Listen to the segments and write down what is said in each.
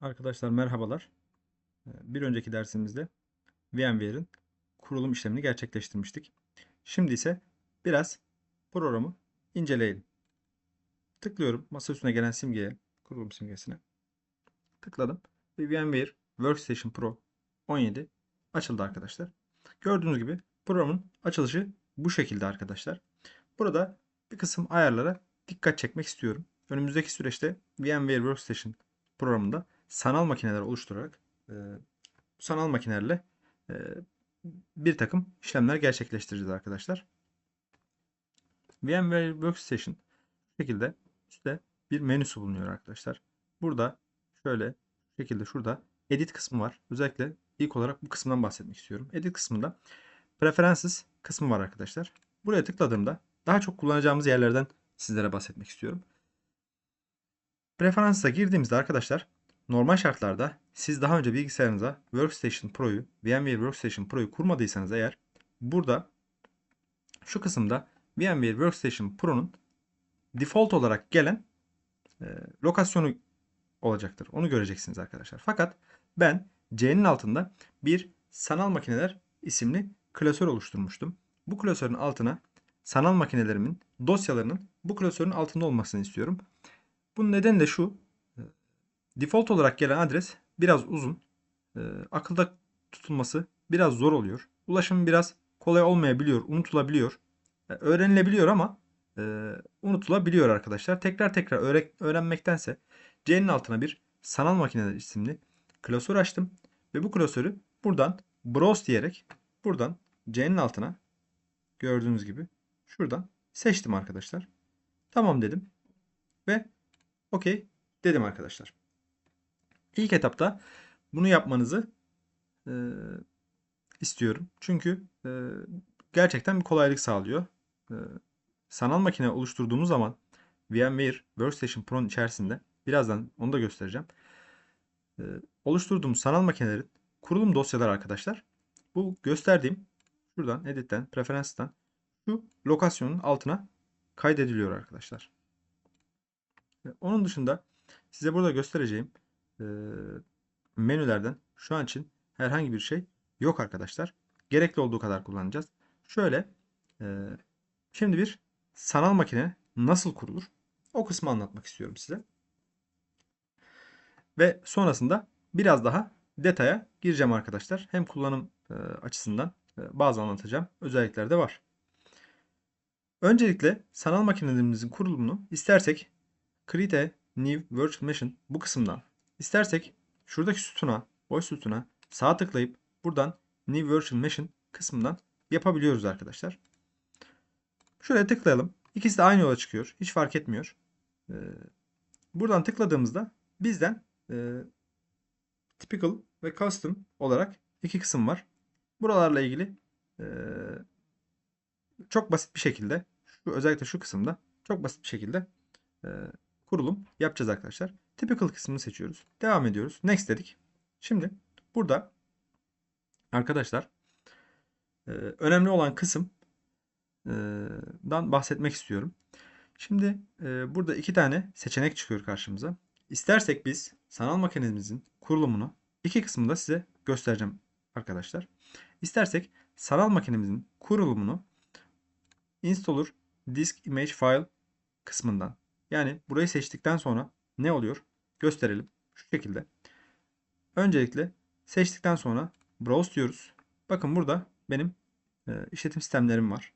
Arkadaşlar merhabalar. Ee, Bir önceki dersimizde VMware'in kurulum işlemini gerçekleştirmiştik. Şimdi ise biraz programı inceleyelim. Tıklıyorum masa üstüne gelen simgeye, kurulum simgesine. Tıkladım ve VMware Workstation Pro 17 açıldı arkadaşlar. Gördüğünüz gibi programın açılışı bu şekilde arkadaşlar. Burada bir kısım ayarlara dikkat çekmek istiyorum. Önümüzdeki süreçte VMware Workstation programında sanal makineler oluşturarak e, sanal makinelerle e, bir takım işlemler gerçekleştireceğiz arkadaşlar. VMware Workstation bu şekilde üstte bir menüsü bulunuyor arkadaşlar. Burada şöyle şekilde şurada edit kısmı var. Özellikle ilk olarak bu kısımdan bahsetmek istiyorum. Edit kısmında Preferences kısmı var arkadaşlar. Buraya tıkladığımda daha çok kullanacağımız yerlerden sizlere bahsetmek istiyorum. Preferans'a girdiğimizde arkadaşlar normal şartlarda siz daha önce bilgisayarınıza Workstation Pro'yu, VMware Workstation Pro'yu kurmadıysanız eğer burada şu kısımda VMware Workstation Pro'nun default olarak gelen e, lokasyonu olacaktır. Onu göreceksiniz arkadaşlar. Fakat ben C'nin altında bir sanal makineler isimli klasör oluşturmuştum. Bu klasörün altına sanal makinelerimin dosyalarının bu klasörün altında olmasını istiyorum. Bunun nedeni de şu. Default olarak gelen adres biraz uzun. E, akılda tutulması biraz zor oluyor. Ulaşım biraz kolay olmayabiliyor, unutulabiliyor. E, öğrenilebiliyor ama e, unutulabiliyor arkadaşlar. Tekrar tekrar öğre- öğrenmektense C'nin altına bir sanal makineler isimli klasör açtım. Ve bu klasörü buradan browse diyerek buradan C'nin altına gördüğünüz gibi şuradan seçtim arkadaşlar. Tamam dedim. Ve okey dedim arkadaşlar. İlk etapta bunu yapmanızı e, istiyorum. Çünkü e, gerçekten bir kolaylık sağlıyor. E, sanal makine oluşturduğumuz zaman VMware Workstation Pro'nun içerisinde birazdan onu da göstereceğim. E, oluşturduğumuz sanal makinelerin kurulum dosyaları arkadaşlar. Bu gösterdiğim şuradan editten, preferanstan şu lokasyonun altına kaydediliyor arkadaşlar. E, Onun dışında size burada göstereceğim e, menülerden şu an için herhangi bir şey yok arkadaşlar. Gerekli olduğu kadar kullanacağız. Şöyle e, şimdi bir sanal makine nasıl kurulur? O kısmı anlatmak istiyorum size. Ve sonrasında biraz daha detaya gireceğim arkadaşlar. Hem kullanım e, açısından e, bazı anlatacağım özellikler de var. Öncelikle sanal makinelerimizin kurulumunu istersek Create New Virtual Machine bu kısımdan istersek şuradaki sütuna, boş sütuna sağ tıklayıp buradan New Virtual Machine kısmından yapabiliyoruz arkadaşlar. Şuraya tıklayalım. İkisi de aynı yola çıkıyor. Hiç fark etmiyor. Ee, buradan tıkladığımızda bizden e, typical ve custom olarak iki kısım var. Buralarla ilgili e, çok basit bir şekilde şu özellikle şu kısımda çok basit bir şekilde e, kurulum yapacağız arkadaşlar. Typical kısmını seçiyoruz. Devam ediyoruz. Next dedik. Şimdi burada arkadaşlar e, önemli olan kısım e, dan bahsetmek istiyorum. Şimdi e, burada iki tane seçenek çıkıyor karşımıza. İstersek biz sanal makinemizin kurulumunu iki kısmında size göstereceğim arkadaşlar. İstersek sanal makinemizin kurulumunu installer disk image file kısmından yani burayı seçtikten sonra ne oluyor? Gösterelim. Şu şekilde. Öncelikle seçtikten sonra browse diyoruz. Bakın burada benim e, işletim sistemlerim var.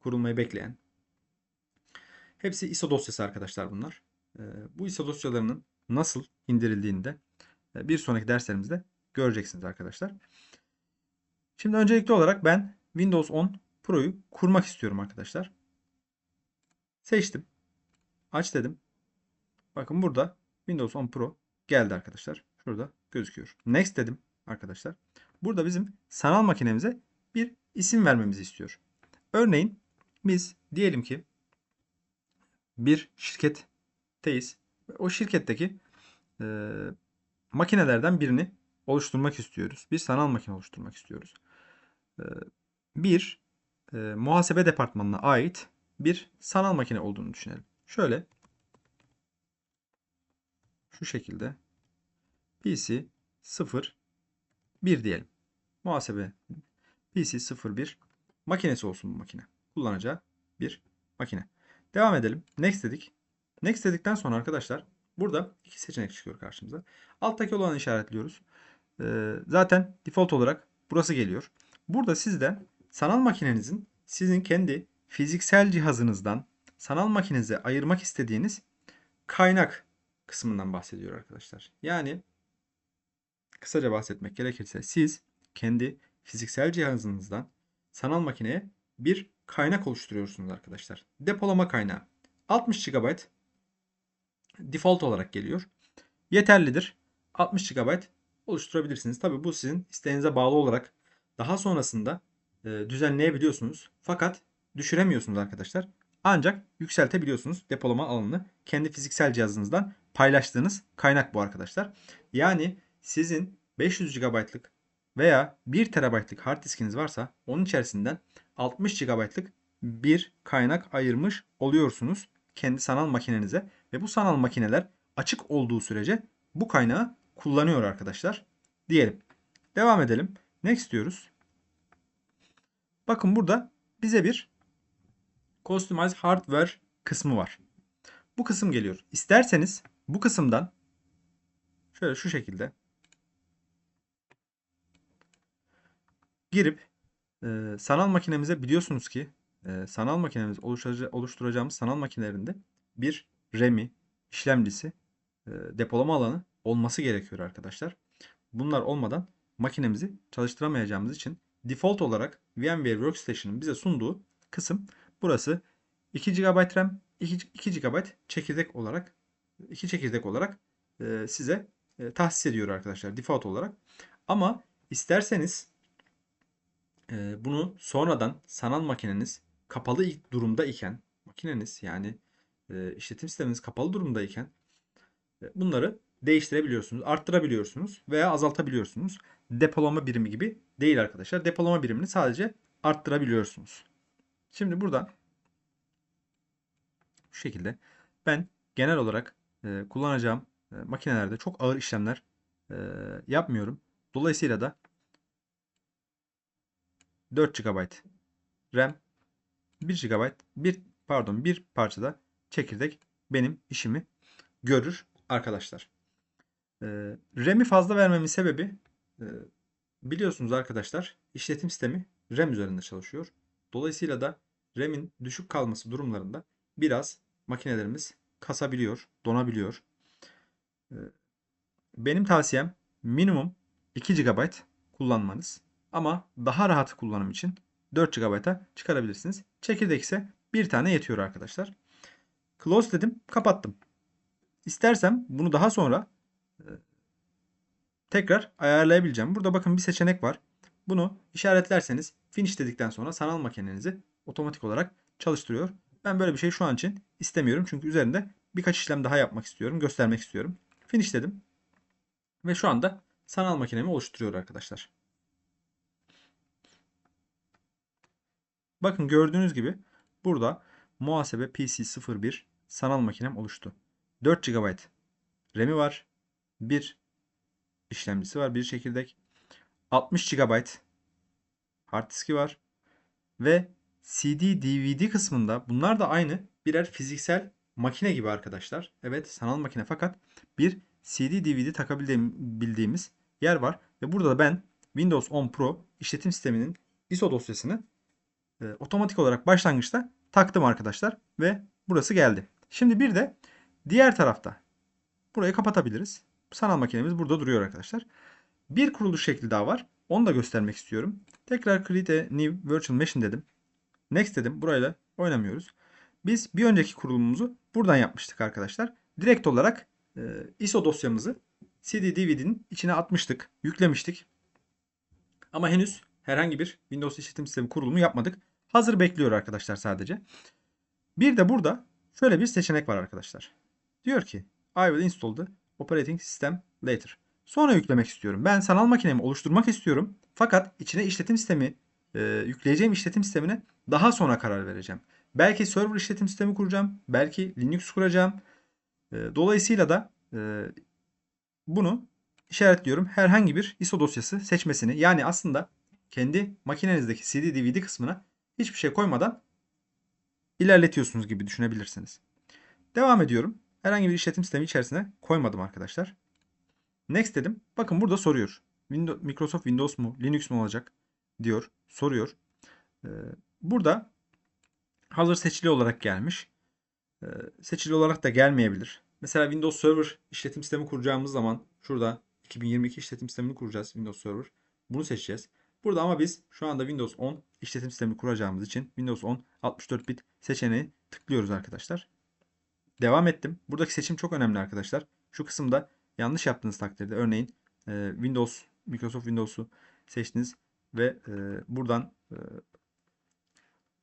Kurulmayı bekleyen. Hepsi ISO dosyası arkadaşlar bunlar. E, bu ISO dosyalarının nasıl indirildiğini de e, bir sonraki derslerimizde göreceksiniz arkadaşlar. Şimdi öncelikli olarak ben Windows 10 Pro'yu kurmak istiyorum arkadaşlar. Seçtim. Aç dedim. Bakın burada Windows 10 Pro geldi arkadaşlar. Şurada gözüküyor. Next dedim arkadaşlar. Burada bizim sanal makinemize bir isim vermemizi istiyor. Örneğin biz diyelim ki bir şirketteyiz. O şirketteki e, makinelerden birini oluşturmak istiyoruz. Bir sanal makine oluşturmak istiyoruz. E, bir e, muhasebe departmanına ait bir sanal makine olduğunu düşünelim. Şöyle şu şekilde PC 0 1 diyelim. Muhasebe PC 01 makinesi olsun bu makine. Kullanacağı bir makine. Devam edelim. Next dedik. Next dedikten sonra arkadaşlar burada iki seçenek çıkıyor karşımıza. Alttaki olanı işaretliyoruz. Ee, zaten default olarak burası geliyor. Burada sizden sanal makinenizin sizin kendi fiziksel cihazınızdan sanal makinenize ayırmak istediğiniz kaynak kısmından bahsediyor arkadaşlar. Yani kısaca bahsetmek gerekirse siz kendi fiziksel cihazınızdan sanal makineye bir kaynak oluşturuyorsunuz arkadaşlar. Depolama kaynağı 60 GB default olarak geliyor. Yeterlidir. 60 GB oluşturabilirsiniz. Tabi bu sizin isteğinize bağlı olarak daha sonrasında e, düzenleyebiliyorsunuz. Fakat düşüremiyorsunuz arkadaşlar. Ancak yükseltebiliyorsunuz depolama alanını kendi fiziksel cihazınızdan paylaştığınız kaynak bu arkadaşlar. Yani sizin 500 GB'lık veya 1 TB'lık hard diskiniz varsa onun içerisinden 60 GB'lık bir kaynak ayırmış oluyorsunuz kendi sanal makinenize ve bu sanal makineler açık olduğu sürece bu kaynağı kullanıyor arkadaşlar diyelim. Devam edelim. Next diyoruz. Bakın burada bize bir Customize Hardware kısmı var. Bu kısım geliyor. İsterseniz bu kısımdan şöyle şu şekilde girip e, sanal makinemize biliyorsunuz ki e, sanal makinemiz oluşturacağımız sanal makinelerinde bir RAM'i, işlemcisi, e, depolama alanı olması gerekiyor arkadaşlar. Bunlar olmadan makinemizi çalıştıramayacağımız için default olarak VMware Workstation'ın bize sunduğu kısım burası 2 GB RAM, 2, 2 GB çekirdek olarak 2 çekirdek olarak e, size e, tahsis ediyor arkadaşlar default olarak. Ama isterseniz e, bunu sonradan sanal makineniz kapalı durumda iken makineniz yani e, işletim sisteminiz kapalı durumdayken e, bunları değiştirebiliyorsunuz, arttırabiliyorsunuz veya azaltabiliyorsunuz. Depolama birimi gibi değil arkadaşlar. Depolama birimini sadece arttırabiliyorsunuz. Şimdi buradan şu şekilde ben genel olarak e, kullanacağım e, makinelerde çok ağır işlemler e, yapmıyorum. Dolayısıyla da 4 GB RAM 1 GB bir pardon bir parçada çekirdek benim işimi görür arkadaşlar. E, RAM'i fazla vermemin sebebi e, biliyorsunuz arkadaşlar işletim sistemi RAM üzerinde çalışıyor. Dolayısıyla da RAM'in düşük kalması durumlarında biraz makinelerimiz kasabiliyor, donabiliyor. E, benim tavsiyem minimum 2 GB kullanmanız. Ama daha rahat kullanım için 4 GB'a çıkarabilirsiniz. Çekirdek ise bir tane yetiyor arkadaşlar. Close dedim, kapattım. İstersem bunu daha sonra e, tekrar ayarlayabileceğim. Burada bakın bir seçenek var. Bunu işaretlerseniz finish dedikten sonra sanal makinenizi otomatik olarak çalıştırıyor. Ben böyle bir şey şu an için istemiyorum. Çünkü üzerinde birkaç işlem daha yapmak istiyorum. Göstermek istiyorum. Finish dedim. Ve şu anda sanal makinemi oluşturuyor arkadaşlar. Bakın gördüğünüz gibi burada muhasebe PC01 sanal makinem oluştu. 4 GB RAM'i var. Bir işlemcisi var. Bir çekirdek. 60 GB hard diski var. Ve CD, DVD kısmında bunlar da aynı birer fiziksel makine gibi arkadaşlar. Evet sanal makine fakat bir CD, DVD takabildiğimiz yer var. Ve burada da ben Windows 10 Pro işletim sisteminin ISO dosyasını e, otomatik olarak başlangıçta taktım arkadaşlar. Ve burası geldi. Şimdi bir de diğer tarafta burayı kapatabiliriz. Sanal makinemiz burada duruyor arkadaşlar. Bir kuruluş şekli daha var. Onu da göstermek istiyorum. Tekrar create a new virtual machine dedim. Next dedim. Burayla oynamıyoruz. Biz bir önceki kurulumumuzu buradan yapmıştık arkadaşlar. Direkt olarak e, ISO dosyamızı CD DVD'nin içine atmıştık. Yüklemiştik. Ama henüz herhangi bir Windows işletim sistemi kurulumu yapmadık. Hazır bekliyor arkadaşlar sadece. Bir de burada şöyle bir seçenek var arkadaşlar. Diyor ki I will install the operating system later. Sonra yüklemek istiyorum. Ben sanal makinemi oluşturmak istiyorum. Fakat içine işletim sistemi e, yükleyeceğim işletim sistemine daha sonra karar vereceğim. Belki server işletim sistemi kuracağım. Belki Linux kuracağım. E, dolayısıyla da e, bunu işaretliyorum. Herhangi bir ISO dosyası seçmesini. Yani aslında kendi makinenizdeki CD DVD kısmına hiçbir şey koymadan ilerletiyorsunuz gibi düşünebilirsiniz. Devam ediyorum. Herhangi bir işletim sistemi içerisine koymadım arkadaşlar. Next dedim. Bakın burada soruyor. Windows, Microsoft Windows mu, Linux mu olacak diyor. Soruyor. Ee, burada hazır seçili olarak gelmiş. Ee, seçili olarak da gelmeyebilir. Mesela Windows Server işletim sistemi kuracağımız zaman şurada 2022 işletim sistemini kuracağız Windows Server. Bunu seçeceğiz. Burada ama biz şu anda Windows 10 işletim sistemi kuracağımız için Windows 10 64 bit seçeneği tıklıyoruz arkadaşlar. Devam ettim. Buradaki seçim çok önemli arkadaşlar. Şu kısımda yanlış yaptığınız takdirde örneğin e, Windows, Microsoft Windows'u seçtiniz ve e, buradan e,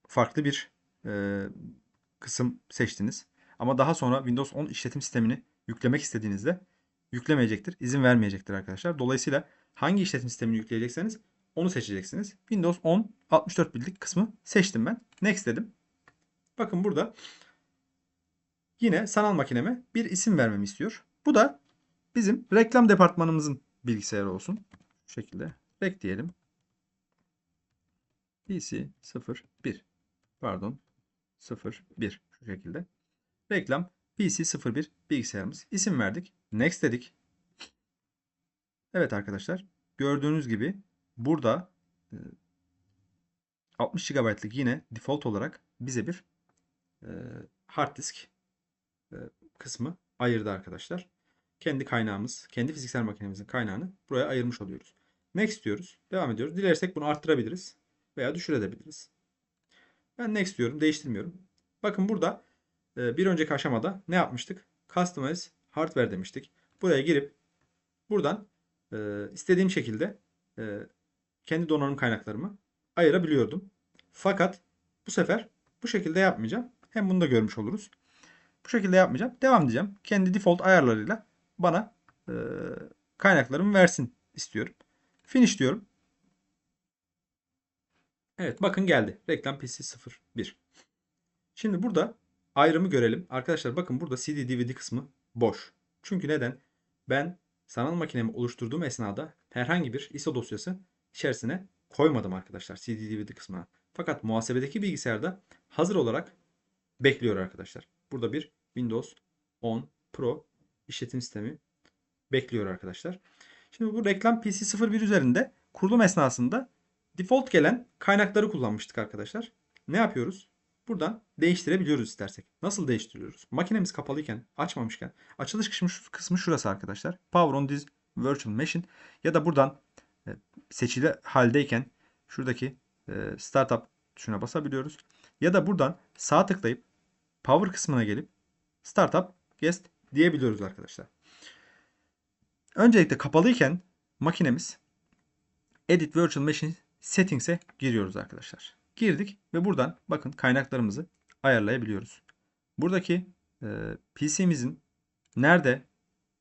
farklı bir e, kısım seçtiniz. Ama daha sonra Windows 10 işletim sistemini yüklemek istediğinizde yüklemeyecektir, izin vermeyecektir arkadaşlar. Dolayısıyla hangi işletim sistemini yükleyecekseniz onu seçeceksiniz. Windows 10 64 bitlik kısmı seçtim ben. Next dedim. Bakın burada yine sanal makineme bir isim vermemi istiyor. Bu da bizim reklam departmanımızın bilgisayarı olsun. Şu şekilde rek diyelim. PC 01 pardon 01 şu şekilde. Reklam PC 01 bilgisayarımız. İsim verdik. Next dedik. Evet arkadaşlar. Gördüğünüz gibi burada e, 60 GB'lık yine default olarak bize bir e, hard disk e, kısmı ayırdı arkadaşlar. Kendi kaynağımız, kendi fiziksel makinemizin kaynağını buraya ayırmış oluyoruz. Next diyoruz. Devam ediyoruz. Dilersek bunu arttırabiliriz veya düşürebiliriz. Ben next diyorum. Değiştirmiyorum. Bakın burada e, bir önceki aşamada ne yapmıştık? Customize hardware demiştik. Buraya girip buradan e, istediğim şekilde e, kendi donanım kaynaklarımı ayırabiliyordum. Fakat bu sefer bu şekilde yapmayacağım. Hem bunu da görmüş oluruz. Bu şekilde yapmayacağım. Devam diyeceğim. Kendi default ayarlarıyla bana e, kaynaklarımı versin istiyorum. Finish diyorum. Evet bakın geldi. Reklam PC 01. Şimdi burada ayrımı görelim. Arkadaşlar bakın burada CD DVD kısmı boş. Çünkü neden? Ben sanal makinemi oluşturduğum esnada herhangi bir ISO dosyası içerisine koymadım arkadaşlar CD DVD kısmına. Fakat muhasebedeki bilgisayarda hazır olarak bekliyor arkadaşlar. Burada bir Windows 10 Pro işletim sistemi bekliyor arkadaşlar. Şimdi bu reklam PC 01 üzerinde kurulum esnasında default gelen kaynakları kullanmıştık arkadaşlar. Ne yapıyoruz? Buradan değiştirebiliyoruz istersek. Nasıl değiştiriyoruz? Makinemiz kapalıyken, açmamışken açılış kısmı, kısmı şurası arkadaşlar. Power on this virtual machine ya da buradan e, seçili haldeyken şuradaki e, startup tuşuna basabiliyoruz. Ya da buradan sağ tıklayıp power kısmına gelip startup guest diyebiliyoruz arkadaşlar. Öncelikle kapalıyken makinemiz edit virtual machine settings'e giriyoruz arkadaşlar. Girdik ve buradan bakın kaynaklarımızı ayarlayabiliyoruz. Buradaki e, PC'mizin nerede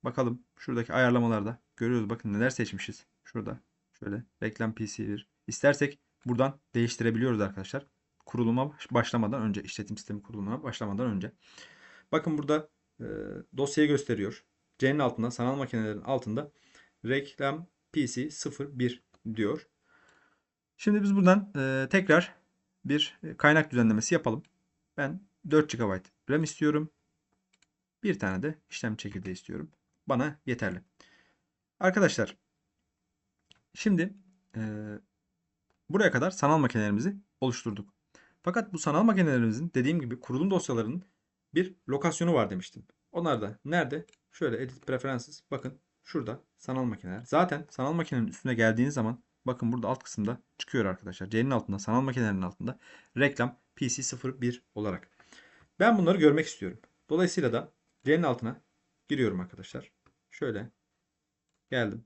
bakalım şuradaki ayarlamalarda görüyoruz bakın neler seçmişiz. Şurada şöyle reklam PC1 istersek buradan değiştirebiliyoruz arkadaşlar. Kuruluma başlamadan önce işletim sistemi kurulumuna başlamadan önce. Bakın burada e, dosyayı gösteriyor. C'nin altında sanal makinelerin altında reklam PC 01 diyor. Şimdi biz buradan e, tekrar bir kaynak düzenlemesi yapalım. Ben 4 GB RAM istiyorum. Bir tane de işlem çekirdeği istiyorum. Bana yeterli. Arkadaşlar şimdi e, buraya kadar sanal makinelerimizi oluşturduk. Fakat bu sanal makinelerimizin dediğim gibi kurulum dosyalarının bir lokasyonu var demiştim. Onlar da nerede? Şöyle edit preferences bakın şurada sanal makineler. Zaten sanal makinenin üstüne geldiğiniz zaman bakın burada alt kısımda çıkıyor arkadaşlar. C'nin altında sanal makinelerin altında reklam PC01 olarak. Ben bunları görmek istiyorum. Dolayısıyla da C'nin altına giriyorum arkadaşlar. Şöyle geldim.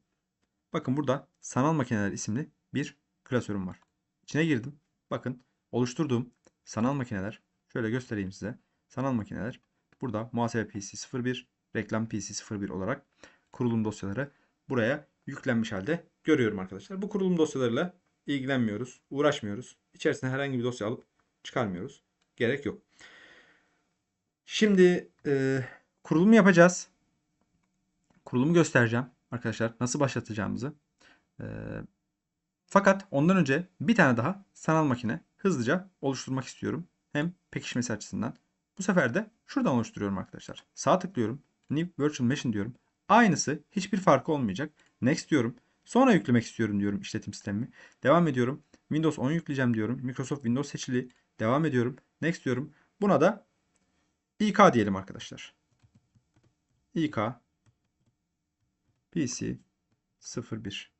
Bakın burada sanal makineler isimli bir klasörüm var. İçine girdim. Bakın oluşturduğum sanal makineler şöyle göstereyim size. Sanal makineler burada muhasebe PC 01, reklam PC 01 olarak kurulum dosyaları buraya yüklenmiş halde görüyorum arkadaşlar. Bu kurulum dosyalarıyla ilgilenmiyoruz, uğraşmıyoruz. İçerisine herhangi bir dosya alıp çıkarmıyoruz. Gerek yok. Şimdi e, kurulumu yapacağız. Kurulumu göstereceğim. arkadaşlar nasıl başlatacağımızı. Ee, fakat ondan önce bir tane daha sanal makine hızlıca oluşturmak istiyorum. Hem pekişmesi açısından. Bu sefer de şuradan oluşturuyorum arkadaşlar. Sağ tıklıyorum. New Virtual Machine diyorum. Aynısı hiçbir farkı olmayacak. Next diyorum. Sonra yüklemek istiyorum diyorum işletim sistemimi. Devam ediyorum. Windows 10 yükleyeceğim diyorum. Microsoft Windows seçili. Devam ediyorum. Next diyorum. Buna da İK diyelim arkadaşlar. İK PC 01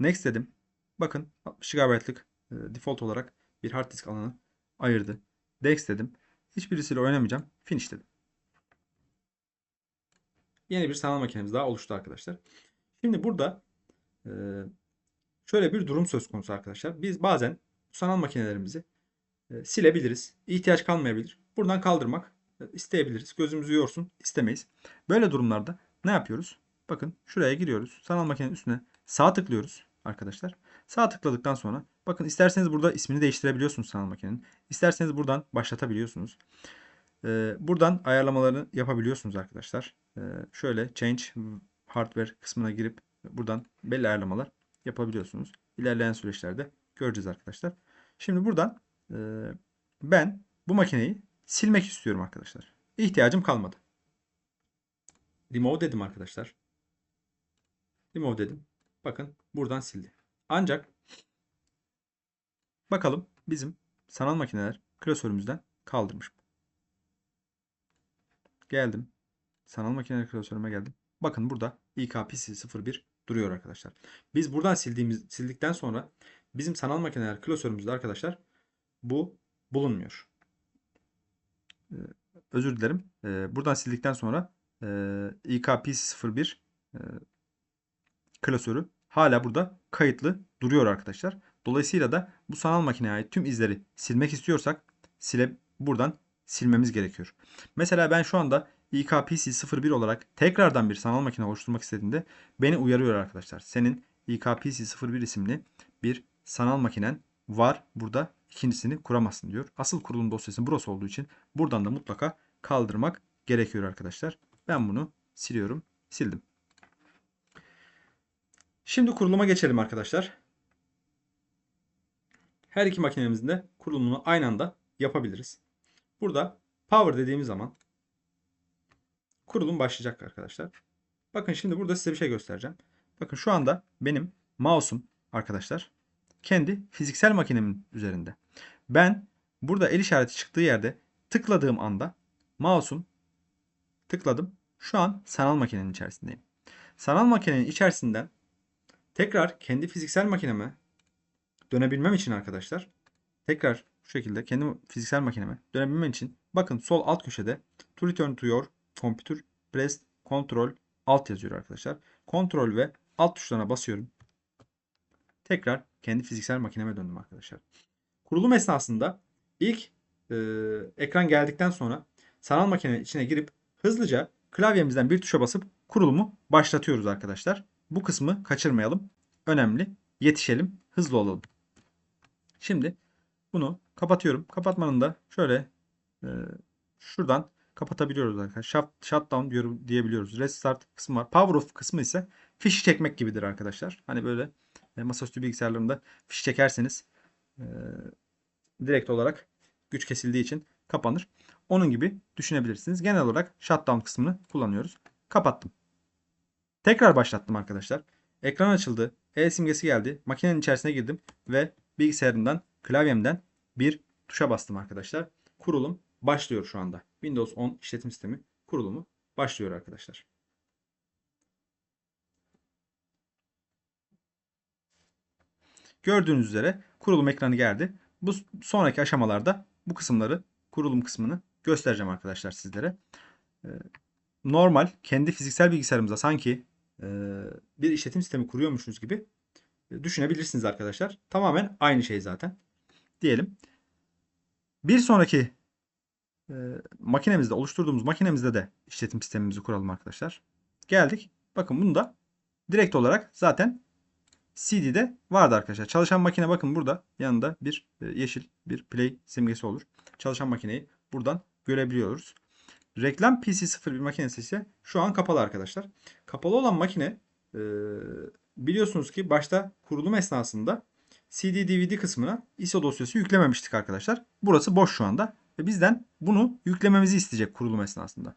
Next dedim. Bakın 60 GB'lık e, default olarak bir hard disk alanı ayırdı. Next dedim. Hiçbirisiyle oynamayacağım. Finish dedim. Yeni bir sanal makinemiz daha oluştu arkadaşlar. Şimdi burada şöyle bir durum söz konusu arkadaşlar. Biz bazen sanal makinelerimizi e, silebiliriz. İhtiyaç kalmayabilir. Buradan kaldırmak e, isteyebiliriz. Gözümüzü yorsun istemeyiz. Böyle durumlarda ne yapıyoruz? Bakın şuraya giriyoruz. Sanal makinenin üstüne sağ tıklıyoruz arkadaşlar. Sağ tıkladıktan sonra bakın isterseniz burada ismini değiştirebiliyorsunuz sanal makinenin. İsterseniz buradan başlatabiliyorsunuz. Ee, buradan ayarlamalarını yapabiliyorsunuz arkadaşlar. Ee, şöyle change hardware kısmına girip buradan belli ayarlamalar yapabiliyorsunuz. İlerleyen süreçlerde göreceğiz arkadaşlar. Şimdi buradan e, ben bu makineyi silmek istiyorum arkadaşlar. İhtiyacım kalmadı. Remove dedim arkadaşlar. Remove dedim. Bakın buradan sildi. Ancak bakalım bizim sanal makineler klasörümüzden kaldırmış. Geldim. Sanal makineler klasörüme geldim. Bakın burada IKPC01 duruyor arkadaşlar. Biz buradan sildiğimiz sildikten sonra bizim sanal makineler klasörümüzde arkadaşlar bu bulunmuyor. Ee, özür dilerim. Ee, buradan sildikten sonra e, IKPC01 e, klasörü hala burada kayıtlı duruyor arkadaşlar. Dolayısıyla da bu sanal makineye ait tüm izleri silmek istiyorsak sile buradan silmemiz gerekiyor. Mesela ben şu anda IKPC01 olarak tekrardan bir sanal makine oluşturmak istediğimde beni uyarıyor arkadaşlar. Senin IKPC01 isimli bir sanal makinen var. Burada ikincisini kuramazsın diyor. Asıl kurulum dosyası burası olduğu için buradan da mutlaka kaldırmak gerekiyor arkadaşlar. Ben bunu siliyorum. Sildim. Şimdi kuruluma geçelim arkadaşlar. Her iki makinemizin de kurulumunu aynı anda yapabiliriz. Burada power dediğimiz zaman kurulum başlayacak arkadaşlar. Bakın şimdi burada size bir şey göstereceğim. Bakın şu anda benim mouse'um arkadaşlar kendi fiziksel makinemin üzerinde. Ben burada el işareti çıktığı yerde tıkladığım anda mouse'um tıkladım. Şu an sanal makinenin içerisindeyim. Sanal makinenin içerisinden tekrar kendi fiziksel makineme dönebilmem için arkadaşlar tekrar şu şekilde kendi fiziksel makineme dönebilmem için bakın sol alt köşede to return to your computer press control alt yazıyor arkadaşlar. Kontrol ve alt tuşlarına basıyorum. Tekrar kendi fiziksel makineme döndüm arkadaşlar. Kurulum esnasında ilk e, ekran geldikten sonra sanal makinenin içine girip hızlıca klavyemizden bir tuşa basıp kurulumu başlatıyoruz arkadaşlar. Bu kısmı kaçırmayalım. Önemli. Yetişelim. Hızlı olalım. Şimdi bunu kapatıyorum. Kapatmanın da şöyle e, şuradan kapatabiliyoruz arkadaşlar. Shut, shutdown diyor, diyebiliyoruz. Restart kısmı var. Power off kısmı ise fişi çekmek gibidir arkadaşlar. Hani böyle e, masaüstü bilgisayarlarında fiş çekerseniz e, direkt olarak güç kesildiği için kapanır. Onun gibi düşünebilirsiniz. Genel olarak shutdown kısmını kullanıyoruz. Kapattım. Tekrar başlattım arkadaşlar. Ekran açıldı. E simgesi geldi. Makinenin içerisine girdim ve bilgisayarımdan, klavyemden bir tuşa bastım arkadaşlar. Kurulum başlıyor şu anda. Windows 10 işletim sistemi kurulumu başlıyor arkadaşlar. Gördüğünüz üzere kurulum ekranı geldi. Bu sonraki aşamalarda bu kısımları, kurulum kısmını göstereceğim arkadaşlar sizlere. Ee, normal kendi fiziksel bilgisayarımıza sanki e, bir işletim sistemi kuruyormuşuz gibi e, düşünebilirsiniz arkadaşlar. Tamamen aynı şey zaten. Diyelim. Bir sonraki e, makinemizde oluşturduğumuz makinemizde de işletim sistemimizi kuralım arkadaşlar. Geldik. Bakın bunu da direkt olarak zaten CD'de vardı arkadaşlar. Çalışan makine bakın burada yanında bir yeşil bir play simgesi olur. Çalışan makineyi buradan görebiliyoruz. Reklam PC 01 makinesi ise şu an kapalı arkadaşlar. Kapalı olan makine e, biliyorsunuz ki başta kurulum esnasında CD DVD kısmına ISO dosyası yüklememiştik arkadaşlar. Burası boş şu anda ve bizden bunu yüklememizi isteyecek kurulum esnasında.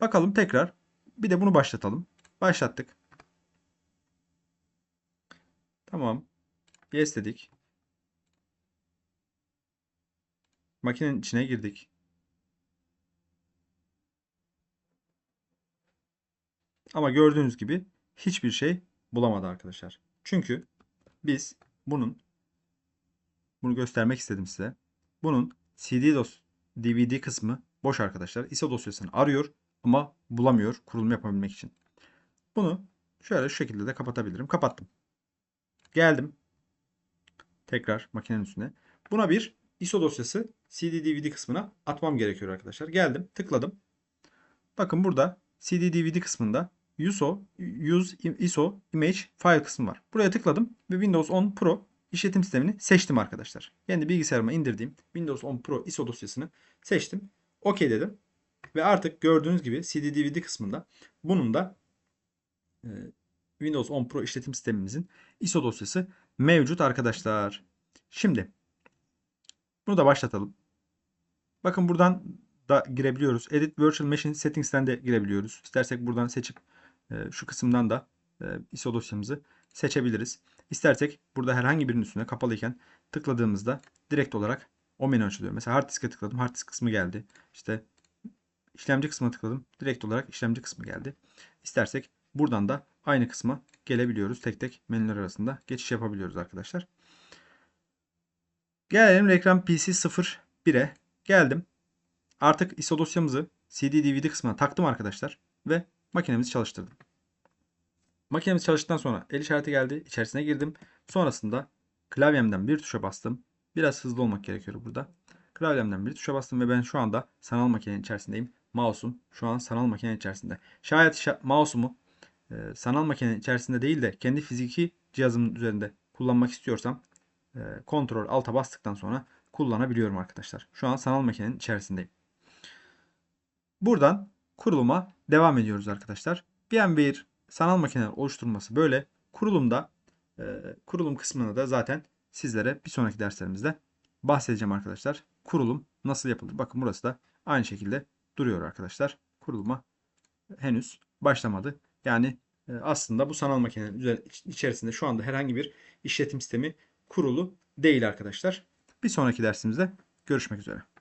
Bakalım tekrar bir de bunu başlatalım. Başlattık. Tamam. Yes dedik. Makinenin içine girdik. Ama gördüğünüz gibi hiçbir şey bulamadı arkadaşlar. Çünkü biz bunun bunu göstermek istedim size. Bunun CD dos DVD kısmı boş arkadaşlar. ISO dosyasını arıyor ama bulamıyor kurulum yapabilmek için. Bunu şöyle şu şekilde de kapatabilirim. Kapattım. Geldim. Tekrar makinenin üstüne. Buna bir ISO dosyası CD DVD kısmına atmam gerekiyor arkadaşlar. Geldim, tıkladım. Bakın burada CD DVD kısmında ISO, Use ISO Image File kısmı var. Buraya tıkladım ve Windows 10 Pro işletim sistemini seçtim arkadaşlar. Kendi bilgisayarıma indirdiğim Windows 10 Pro ISO dosyasını seçtim. OK dedim. Ve artık gördüğünüz gibi CD DVD kısmında bunun da e, Windows 10 Pro işletim sistemimizin ISO dosyası mevcut arkadaşlar. Şimdi bunu da başlatalım. Bakın buradan da girebiliyoruz. Edit Virtual Machine Settings'ten de girebiliyoruz. İstersek buradan seçip e, şu kısımdan da e, ISO dosyamızı seçebiliriz. İstersek burada herhangi birinin üstüne kapalıyken tıkladığımızda direkt olarak o menü açılıyor. Mesela hard disk'e tıkladım. Hard disk kısmı geldi. İşte işlemci kısmına tıkladım. Direkt olarak işlemci kısmı geldi. İstersek buradan da aynı kısma gelebiliyoruz. Tek tek menüler arasında geçiş yapabiliyoruz arkadaşlar. Gelelim Reklam PC 01'e. Geldim. Artık ISO dosyamızı CD DVD kısmına taktım arkadaşlar. Ve makinemizi çalıştırdım. Makinemiz çalıştıktan sonra el işareti geldi. İçerisine girdim. Sonrasında klavyemden bir tuşa bastım. Biraz hızlı olmak gerekiyor burada. Klavyemden bir tuşa bastım ve ben şu anda sanal makinenin içerisindeyim. Mouse'um şu an sanal makinenin içerisinde. Şayet şa- mouse'umu e, sanal makinenin içerisinde değil de kendi fiziki cihazımın üzerinde kullanmak istiyorsam e, kontrol alta bastıktan sonra kullanabiliyorum arkadaşlar. Şu an sanal makinenin içerisindeyim. Buradan kuruluma devam ediyoruz arkadaşlar. Bir sanal makineler oluşturulması böyle. Kurulumda e, kurulum kısmını da zaten sizlere bir sonraki derslerimizde bahsedeceğim arkadaşlar. Kurulum nasıl yapılır? Bakın burası da aynı şekilde duruyor arkadaşlar. Kuruluma henüz başlamadı. Yani e, aslında bu sanal makinenin içerisinde şu anda herhangi bir işletim sistemi kurulu değil arkadaşlar. Bir sonraki dersimizde görüşmek üzere.